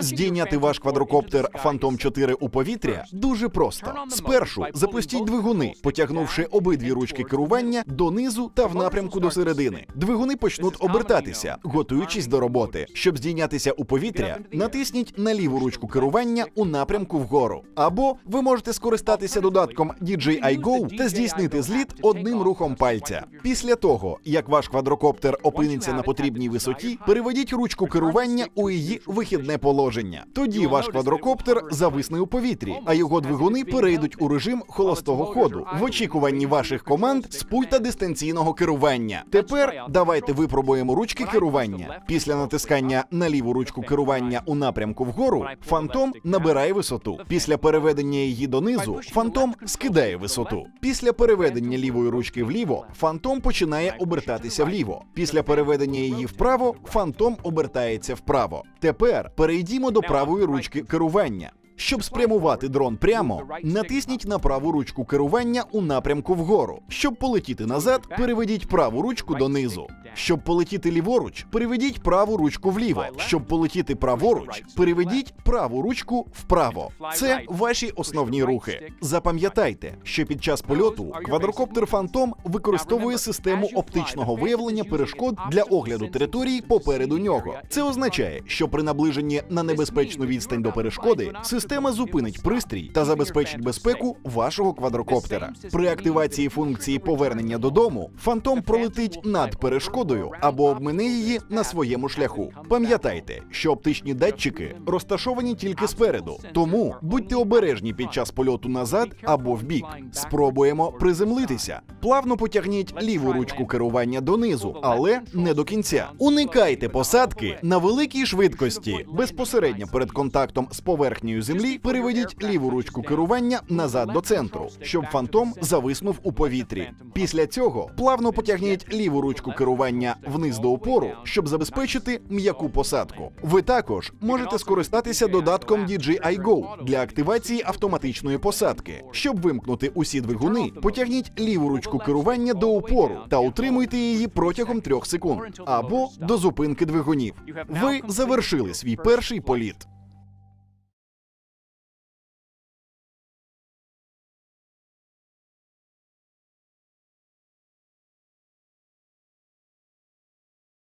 Здійняти ваш квадрокоптер Phantom 4 у повітря дуже просто. Спершу запустіть двигуни, потягнувши обидві ручки керування донизу та в напрямку до середини. Двигуни почнуть обертатися, готуючись до роботи. Щоб здійнятися у повітря, натисніть на ліву ручку керування у напрямку вгору. Або ви можете скористатися додатком DJI Go та здійснити зліт одним рухом пальця. Після того, як ваш квадрокоптер опиниться на потрібній висоті, переведіть ручку керування у її вихідне положення. Тоді ваш квадрокоптер зависне у повітрі, а його двигуни перейдуть у режим холостого ходу в очікуванні ваших команд з пульта дистанційного керування. Тепер давайте випробуємо ручки керування. Після натискання на ліву ручку керування у напрямку вгору, фантом набирає висоту. Після переведення її донизу, фантом скидає висоту. Після переведення лівої ручки вліво, фантом починає обертатися вліво. Після переведення її вправо, фантом обертається вправо. Тепер перейдімо до правої ручки керування. Щоб спрямувати дрон прямо, натисніть на праву ручку керування у напрямку вгору. Щоб полетіти назад, переведіть праву ручку донизу. Щоб полетіти ліворуч, переведіть праву ручку вліво. Щоб полетіти праворуч, переведіть праву ручку вправо. Це ваші основні рухи. Запам'ятайте, що під час польоту квадрокоптер Фантом використовує систему оптичного виявлення перешкод для огляду території попереду нього. Це означає, що при наближенні на небезпечну відстань до перешкоди система зупинить пристрій та забезпечить безпеку вашого квадрокоптера. При активації функції повернення додому фантом пролетить над перешкодою або обмине її на своєму шляху. Пам'ятайте, що оптичні датчики розташовані тільки спереду, тому будьте обережні під час польоту назад або вбік. Спробуємо приземлитися. Плавно потягніть ліву ручку керування донизу, але не до кінця. Уникайте посадки на великій швидкості. Безпосередньо перед контактом з поверхнею землі переведіть ліву ручку керування назад до центру, щоб фантом зависнув у повітрі. Після цього плавно потягніть ліву ручку керування вниз до опору, щоб забезпечити м'яку посадку. Ви також можете скористатися додатком DJI Go для активації автоматичної посадки. Щоб вимкнути усі двигуни, потягніть ліву ручку керування до опору та утримуйте її протягом трьох секунд або до зупинки двигунів. Ви завершили свій перший політ.